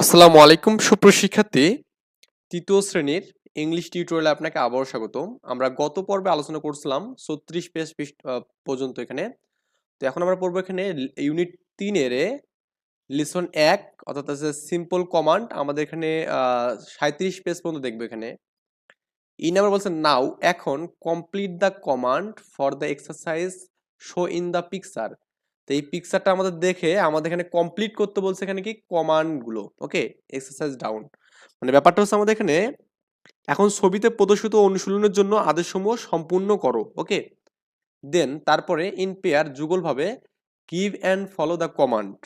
আসসালামু আলাইকুম সুপ্রশিক্ষার্থী তৃতীয় শ্রেণির ইংলিশ টিউটোরিয়ালে আপনাকে আবারও স্বাগতম। আমরা গত পর্বে আলোচনা করছিলাম ছত্রিশ পেজ পর্যন্ত এখানে। তো এখন আমরা পড়ব এখানে ইউনিট তিনের লিসন এক, অর্থাৎ আছে সিম্পল কমান্ড আমাদের এখানে সাঁত্রিশ পেজ পর্যন্ত দেখব এখানে। ই নাম্বার বলছে নাও এখন complete the command for the exercise show in the picture তো এই পিকচারটা আমাদের দেখে আমাদের এখানে কমপ্লিট করতে বলছে এখানে কি? কমান্ডগুলো ওকে এক্সারসাইজ ডাউন মানে ব্যাপারটা হচ্ছে আমাদের এখানে এখন ছবিতে প্রদর্শিত অনুশীলনের জন্য আদেশসমূহ সম্পূর্ণ করো ওকে দেন তারপরে in pair যুগলভাবে give and follow the command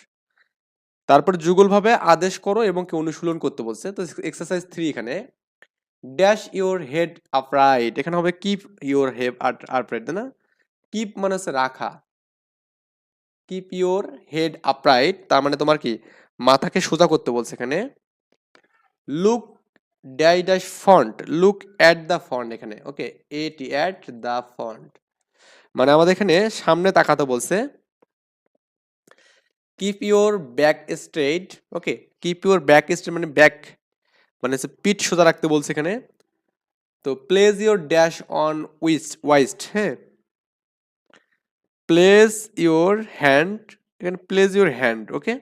তারপর যুগলভাবে আদেশ করো এবং কি অনুশীলন করতে বলছে। তো এক্সারসাইজ থ্রি এখানে ড্যাশ ইওর হেড আপরাইট এখানে হবে কিপ ইওর হেড আপরাইট তাই না? কিপ মানে হচ্ছে রাখা। কিপ ইওর হেড আপরাইট তার মানে তোমার কি? মাথাকে সোজা করতে বলছে এখানে। Look dash dash front look at the front এখানে ওকে এটি অ্যাট দ্য ফন্ট মানে আমাদের এখানে সামনে তাকাতে বলছে keep your back straight okay keep your back straight মানে ব্যাক মানে হচ্ছে পিঠ সোজা রাখতে বলছে এখানে। তো place your dash on waist waist হ্যাঁ? প্লেস ইওর হ্যান্ড এখানে প্লেস ইওর হ্যান্ড ওকে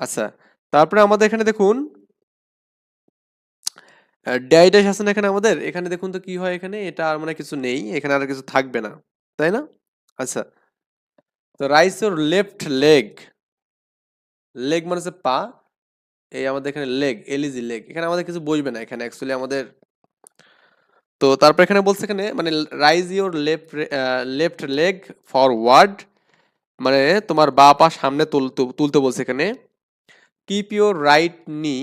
আচ্ছা তারপরে আমাদের এখানে দেখুন ড্যাই ড্যাশ আছে না এখানে আমাদের? এখানে দেখুন তো কি হয় এখানে? এটা আর মানে কিছু নেই, এখানে আর কিছু থাকবে না, তাই না? আচ্ছা তো raise your left leg leg মানে হচ্ছে পা, এই আমাদের এখানে লেগ এলিজি লেগ এখানে আমাদের কিছু বসবে না, এখানে অ্যাকচুয়ালি আমাদের তো তারপর এখানে বলছে এখানে মানে raise your left left leg forward মানে তোমার বা পা সামনে তুলতে বলছে এখানে। Keep your right knee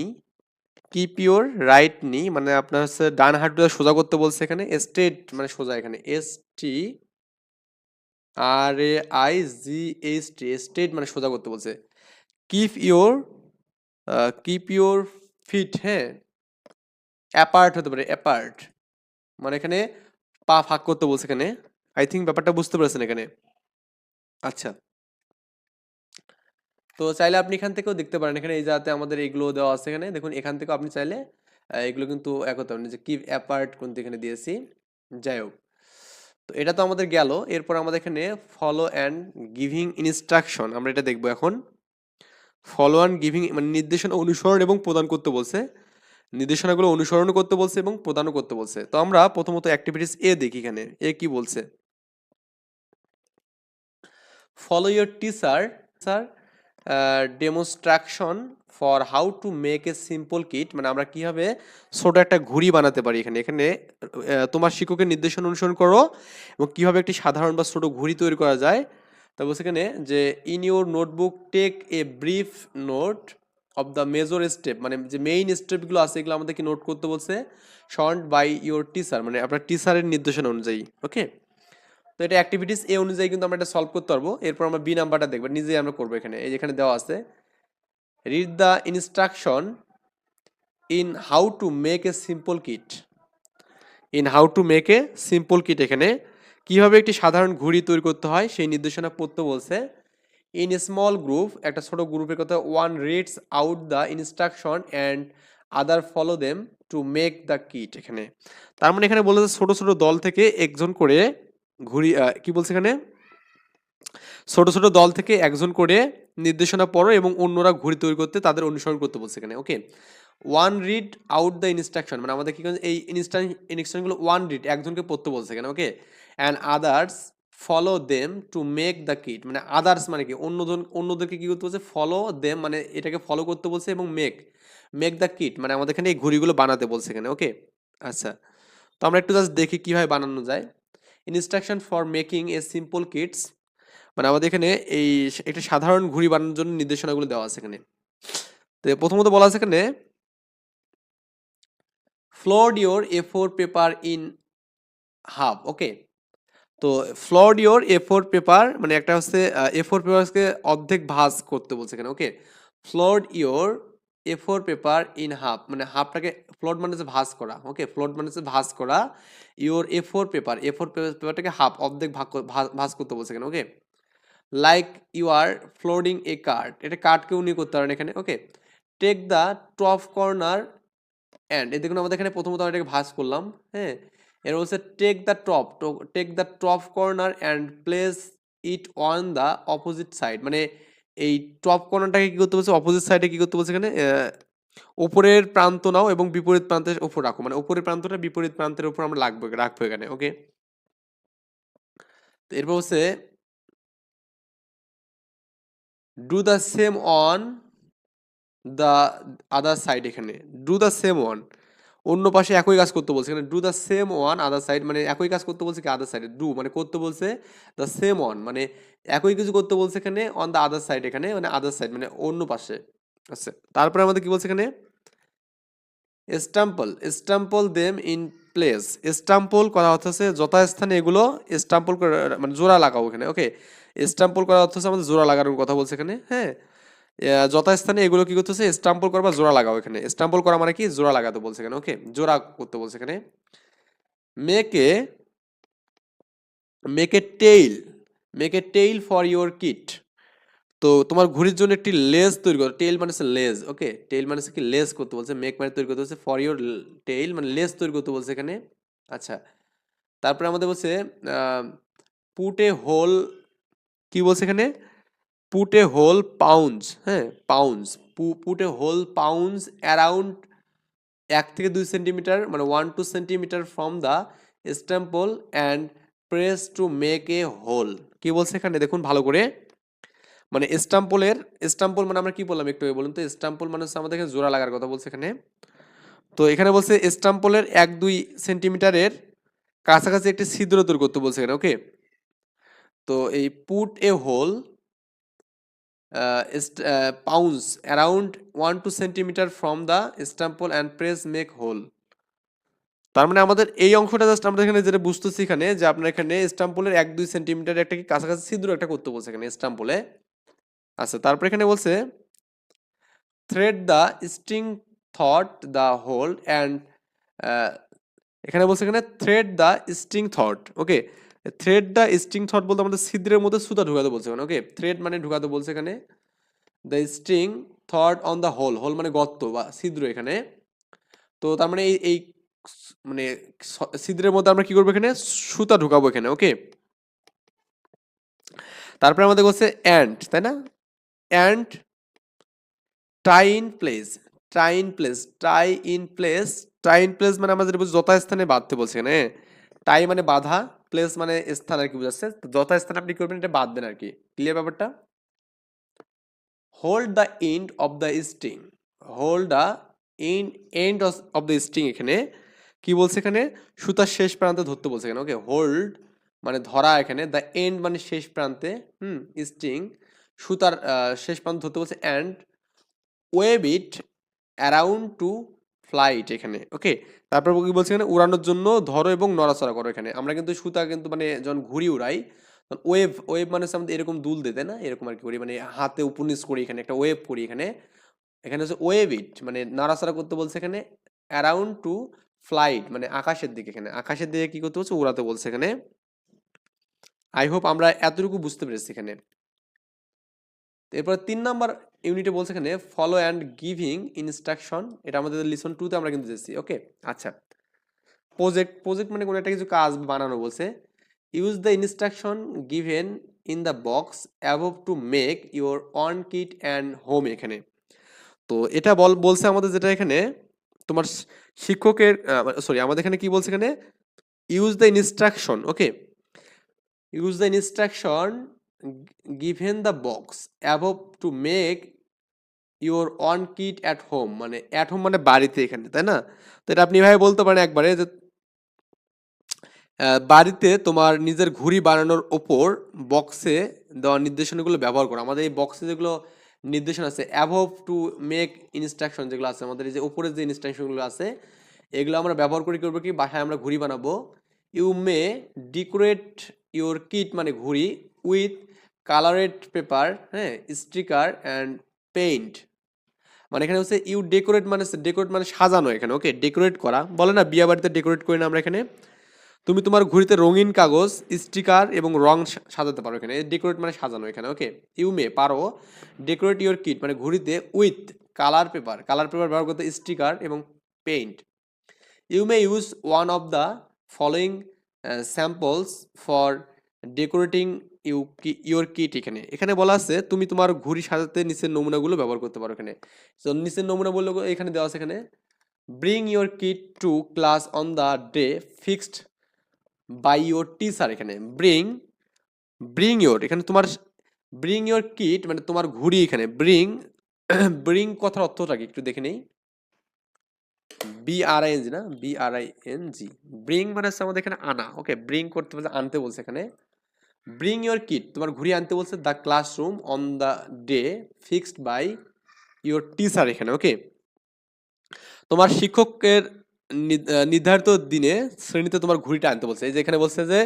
keep your right knee মানে আপনার হচ্ছে ডান হাঁটুটা সোজা করতে বলছে এখানে স্ট্রেট মানে সোজা এখানে S T R A I G H T straight মানে সোজা করতে বলছে। Keep your keep your feet হ্যাঁ অ্যাপার্ট হতে পারে অ্যাপার্ট মানে এখানে পা ফাঁক করতে বলছে এখানে। আই থিঙ্ক ব্যাপারটা বুঝতে পেরেছেন এখানে। আচ্ছা। তো চাইলে আপনি এখান থেকেও দেখতে পারেন। এখানে এই যাতে আমাদের এগুলো দেওয়া আছে এখানে। দেখুন, এখান থেকেও আপনি চাইলে এগুলো কিন্তু এক হতে পারেন যে কিপ অ্যাপার্ট কিন্তু এখানে দিয়েছি? যাই হোক। তো এটা তো আমাদের গেল। এরপর আমাদের এখানে ফলো অ্যান্ড গিভিং ইনস্ট্রাকশন আমরা এটা দেখব এখন। ফলো অ্যান্ড গিভিং মানে নির্দেশনা অনুসরণ এবং প্রদান করতে বলছে। নির্দেশনাগুলো অনুসরণ করতে বলছে এবং প্রদানও করতে বলছে। তো আমরা প্রথমত অ্যাক্টিভিটিস এ দেখি এখানে। এ কি বলছে? Follow your teacher sir demonstration for how to make a simple kit মানে আমরা কীভাবে ছোটো একটা ঘুড়ি বানাতে পারি এখানে। এখানে তোমার শিক্ষকের নির্দেশনা অনুসরণ করো এবং কীভাবে একটি সাধারণ বা ছোটো ঘুড়ি তৈরি করা যায়। তারপর এখানে যে in your notebook take a brief note of the major step মানে যে মেইন স্টেপগুলো আছে, এগুলো আমাদেরকে নোট করতে বলছে শন্ট বাই ইউর টিচার মানে আপনার টিচারের নির্দেশনা অনুযায়ী ওকে তো এটা অ্যাক্টিভিটিস এ অনুযায়ী কিন্তু আমরা এটা সলভ করতে পারব, এরপর আমরা বি নাম্বারটা দেখব, নিজেই আমরা করব এখানে, এই যেখানে দেওয়া আছে read the instruction in how to make a simple kit in how to make a simple kit এখানে, কীভাবে একটি সাধারণ ঘুড়ি তৈরি করতে হয়, সেই নির্দেশনা পড়তে বলছে ইন এ স্মল গ্রুপ একটা ছোট গ্রুপের কথা one reads out the instruction and other follow them to make the kit এখানে। তার মানে এখানে বলেছে ছোট ছোট দল থেকে একজন করে আহ, কি বলছে এখানে? ছোট ছোট দল থেকে একজন করে নির্দেশনা পড়ো এবং অন্যরা ঘুড়ি তৈরি করতে তাদের অনুসরণ করতে বলছে এখানে। Okay one read out the instruction মানে আমাদের কি এই ইনস্ট্রাকশনগুলো ওয়ান রিড একজনকে পড়তে বলছে এখানে। Okay and others follow them to make the kit মানে আদার্স মানে কি? অন্যজন, অন্যদেরকে কী করতে বলছে? ফলো দেম মানে এটাকে ফলো করতে বলছে এবং মেক মেক দ্য কিট মানে আমাদের এখানে এই ঘুড়িগুলো বানাতে বলছে এখানে ওকে আচ্ছা। তো আমরা একটু জাস্ট দেখি কীভাবে বানানো যায়। Instruction for making a simple kites মানে আমাদের এখানে এই একটা সাধারণ ঘুড়ি বানানোর জন্য নির্দেশনাগুলো দেওয়া আছে এখানে। তো প্রথমত বলা আছে এখানে fold your A four paper in half okay তো fold your A four paper মানে একটা হচ্ছে এ ফোর পেপারকে অর্ধেক ভাজ করতে বলছে এখানে okay fold your A four paper in half মানে হাফটাকে ফ্লড মানে হচ্ছে ভাজ করা ওকে ফ্লড মানে হচ্ছে ভাজ করা your A four paper A four পেপারটাকে half অর্ধেক ভাগ ভাঁজ করতে বলছে এখানে okay like you are folding a card এটা কার্ডকে উনি করতে পারেন এখানে okay take the top corner and এই দেখুন আমাদের এখানে প্রথমত আমরা এটাকে ভাজ করলাম হ্যাঁ? এর বলছে take the top take the top corner and place it on the opposite side মানে এই টপ কর্নারটাকে কী করতে বলছে? অপোজিট সাইডে কী করতে বলছে এখানে? ওপরের প্রান্ত নাও এবং বিপরীত প্রান্তের ওপর রাখো। মানে ওপরের প্রান্তটা বিপরীত প্রান্তের ওপর আমরা রাখব রাখব এখানে, ওকে? এরপর হচ্ছে do the same on the other side এখানে। ডু দ্য সেম ওয়ান অন্য পাশে একই কাজ করতে বলছে। এখানে do the same one other side মানে একই কাজ করতে বলছে কি আদার সাইডে ডু মানে করতে বলছে দ্য সেম ওয়ান মানে একই কিছু করতে বলছে এখানে অন দ্য আদার সাইড এখানে মানে আদার সাইড মানে অন্য পাশে। আচ্ছা তারপরে আমাদের কি বলছে এখানে? Staple staple them in place staple করা অর্থ হচ্ছে যথাস্থানে এগুলো স্টাম্পল করে মানে জোড়া লাগাও এখানে ওকে স্টাম্পল করা অর্থ হচ্ছে আমাদের জোড়া লাগানোর কথা বলছে এখানে হ্যাঁ? যথাস্থানে এগুলো কি করতেছে? স্টাম্পল করবা জোড়া লাগাও এখানে। স্টাম্পল করা মানে কি? জোড়া লাগাতে বলছে এখানে ওকে জোড়া করতে বলছে এখানে। Make make tail make tail for your kite তো তোমার ঘুড়ির জন্য একটি লেজ তৈরি করো। টেইল মানে লেজ ওকে টেইল মানে কি? লেজ করতে বলছে। মেক মানে তৈরি করতে বলছে। ফর ইওর টেইল মানে লেজ তৈরি করতে বলছে এখানে। আচ্ছা। তারপরে আমাদের বলছে পুট হোল কি বলছে এখানে? পুট এ হোল পাউন্স হ্যাঁ punch put a hole punch around এক থেকে দুই সেন্টিমিটার মানে one two centimetre from the staple and press to make a hole. কি বলছে এখানে? দেখুন ভালো করে। মানে স্টাম্পলের স্টাম্পল মানে আমরা কি বললাম একটু বলুন তো? স্টাম্পল মানে হচ্ছে আমাদের জোড়া লাগার কথা বলছে এখানে। তো এখানে বলছে স্টাম্পলের এক দুই সেন্টিমিটারের কাছাকাছি একটি ছিদ্র তৈরি করতে বলছে এখানে, ওকে? তো এই put a hole punch around one two centimetre from the staple and press make hole তার মানে আমাদের এই অংশটা জাস্ট আমরা এখানে যেটা বুঝতেছি এখানে, যে আপনার এখানে স্টাম্পলের এক দুই সেন্টিমিটার একটা কি কাছাকাছি ছিদ্র একটা করতে বলছে এখানে স্টাম্পলে আচ্ছা তারপর এখানে বলছে thread the string through the hole and এখানে বলছে এখানে thread the string through okay thread the string through বলতে আমাদের ছিদ্রের মধ্যে সুতা ঢুকাতে বলছে এখানে ওকে থ্রেড মানে ঢুকাতে বলছে এখানে the string through on the hole hole মানে গর্ত বা ছিদ্র এখানে। তো তার মানে এই এই মানে ছিদ্রের মধ্যে আমরা কি করব এখানে? সুতা ঢুকাবো এখানে ওকে তারপরে আমাদের বলছে অ্যান্ড তাই না? And tie in place tie in place tie in place tie in place মানে আমাদের যথাস্থানে বাঁধতে বলছে এখানে টাই মানে বাঁধা প্লেস মানে স্থান আর কি বুঝাচ্ছে? তো যথাস্থানে আপনি করবেন, এটা বাঁধবেন আর কি। ক্লিয়ার ব্যাপারটা? Hold the end of the string hold the end end of the string এখানে। কি বলছে এখানে? সুতার শেষ প্রান্তে ধরতে বলছে এখানে ওকে হোল্ড মানে ধরা এখানে। দ্য এন্ড মানে শেষ প্রান্তে, হুম স্ট্রিং সুতার শেষ প্রান্ত ধরতে বলছে and wave it around to flight এখানে। ওকে তারপর কি বলছে এখানে? উড়ানোর জন্য ধরো এবং নড়াচড়া করো এখানে। আমরা কিন্তু সুতা কিন্তু মানে যখন ঘুরি উড়াই ওয়েভ ওয়েভ মানে আমাদের এরকম দুল দিতে, না? এরকম আর কি করি। মানে হাতে উপনিস করি এখানে, একটা ওয়েভ করি এখানে। এখানে হচ্ছে ওয়েভ ইট মানে নাড়াচাড়া করতে বলছে এখানে অ্যারাউন্ড টু ফ্লাইট মানে আকাশের দিকে এখানে। আকাশের দিকে কি করতে বলছে? উড়াতে বলছে এখানে। আই হোপ আমরা এতটুকু বুঝতে পেরেছি এখানে। এরপর তিন নাম্বার ইউনিটে বলছে এখানে ফলো অ্যান্ড গিভিং ইনস্ট্রাকশন এটা আমাদের লিসন টুতে আমরা কিন্তু দিচ্ছি ওকে আচ্ছা। প্রজেক্ট প্রজেক্ট মানে কোনো একটা কিছু কাজ বানানো বলছে। Use the instruction given in the box above to make your own kite and home এখানে। তো এটা বল, বলছে আমাদের যেটা এখানে, তোমার শিক্ষকের সরি আমাদের এখানে কি বলছে এখানে? Use the instruction okay use the instruction given the box above to make your own kite at home মানে অ্যাট হোম মানে বাড়িতে এখানে, তাই না? তো এটা আপনি এভাবে বলতে পারেন একবারে যে বাড়িতে তোমার নিজের ঘুড়ি বানানোর ওপর বক্সে দেওয়া নির্দেশনাগুলো ব্যবহার করো। আমাদের এই বক্সে যেগুলো নির্দেশনা আছে অ্যাভভ টু মেক ইনস্ট্রাকশন যেগুলো আছে, আমাদের এই যে উপরের যে ইনস্ট্রাকশনগুলো আছে, এগুলো আমরা ব্যবহার করে করব কি? বাসায় আমরা ঘুড়ি বানাবো। You may decorate your kite মানে ঘুড়ি উইথ কালারেড পেপার হ্যাঁ স্টিকার অ্যান্ড পেইন্ট মানে এখানে হচ্ছে ইউ ডেকোরেট মানে ডেকোরেট মানে সাজানো এখানে ওকে ডেকোরেট করা। বলে না, বিয়া বাড়িতে ডেকোরেট করি না আমরা এখানে। তুমি তোমার ঘুড়িতে রঙিন কাগজ স্টিকার এবং রং সাজাতে পারো এখানে। ডেকোরেট মানে সাজানো এখানে ওকে ইউ মে পারো। ডেকোরেট ইউর কিট মানে ঘুড়িতে with colour paper colour paper ব্যবহার করতে স্টিকার এবং paint you may use one of the following samples for decorating you কি ইউর কিট এখানে। এখানে বলা আছে, তুমি তোমার ঘুড়ি সাজাতে নিচের নমুনাগুলো ব্যবহার করতে পারো এখানে। তো নিচের নমুনা বলল এখানে দেওয়া আছে এখানে bring your kite to class on the day fixed by your teacher এখানে। ব্রিং ব্রিং ইউর এখানে তোমার ব্রিং ইউর কিট মানে তোমার ঘুড়ি এখানে। ব্রিং ব্রিং কথার অর্থটা কি? একটু দেখে নেই। B R I N G না? B R I N G bring মানে হচ্ছে আমাদের এখানে আনা। ওকে ব্রিং করতে বলছে, আনতে বলছে এখানে। ব্রিং ইউর কিট তোমার ঘুড়ি আনতে বলছে the classroom on the day fixed by your teacher এখানে ওকে তোমার শিক্ষকের নির্ধারিত দিনে শ্রেণীতে তোমার ঘুড়িটা আনতে বলছে। এই যে এখানে বলছে যে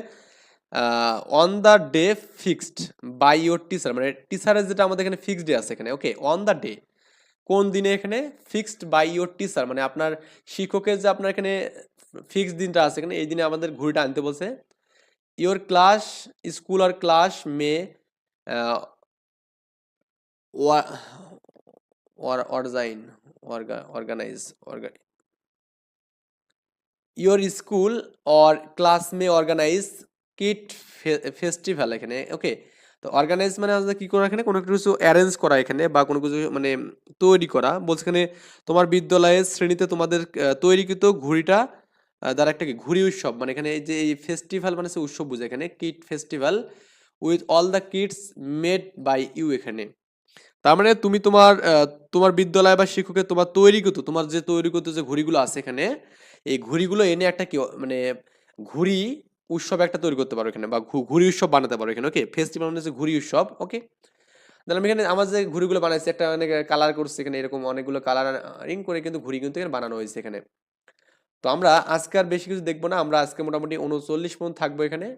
on the day fixed by your teacher মানে টিচারের যেটা আমাদের এখানে ফিক্সড ডে আছে এখানে ওকে অন দ্য ডে কোন দিনে এখানে ফিক্সড বাই ইউর টিচার মানে আপনার শিক্ষকের যে আপনার এখানে ফিক্সড দিনটা আছে এখানে, এই দিনে আমাদের ঘুড়িটা আনতে বলছে your class school or class may organise organise your school or class may organise kite festival এখানে ওকে তো অর্গানাইজ মানে আসলে কি করা এখানে? কোনো কিছু অ্যারেঞ্জ করা এখানে বা কোনো কিছু মানে তৈরি করা। বলছে এখানে তোমার বিদ্যালয়ের শ্রেণীতে তোমাদের তৈরিকৃত ঘুড়িটা দ্বারা একটা কি ঘুড়ি উৎসব। মানে এখানে যে এই ফেস্টিভ্যাল মানে হচ্ছে উৎসব বুঝে, এখানে kite festival with all the kites made by you এখানে। তার মানে তুমি তোমার তোমার বিদ্যালয় বা শিক্ষকের তোমার তৈরিকৃত তোমার যে তৈরিকৃত যে ঘুড়িগুলো আছে এখানে, এই ঘুড়িগুলো এনে একটা কি মানে ঘুড়ি উৎসব একটা তৈরি করতে পারো এখানে বা ঘুড়ি উৎসব বানাতে পারো এখানে ওকে ফেস্টিভ্যাল মানে ঘুড়ি উৎসব ওকে তাহলে আমি এখানে আমার যে ঘুড়িগুলো বানাইছি, একটা অনেক কালার করছে এখানে, এরকম অনেকগুলো কালারিং করে কিন্তু ঘুড়ি কিন্তু এখানে বানানো হয়েছে এখানে। তো আমরা আজকে আর বেশি কিছু দেখব না, আমরা আজকে মোটামুটি উনচল্লিশ পর্যন্ত থাকব এখানে।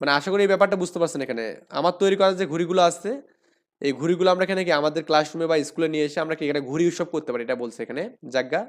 মানে আশা করি এই ব্যাপারটা বুঝতে পারছেন এখানে। আমার তৈরি করা যে ঘুড়িগুলো আছে, এই ঘুড়িগুলো আমরা এখানে কি আমাদের ক্লাসরুমে বা স্কুলে নিয়ে এসে আমরা কি এখানে ঘুড়ি উৎসব করতে পারি? এটা বলছে এখানে জায়গা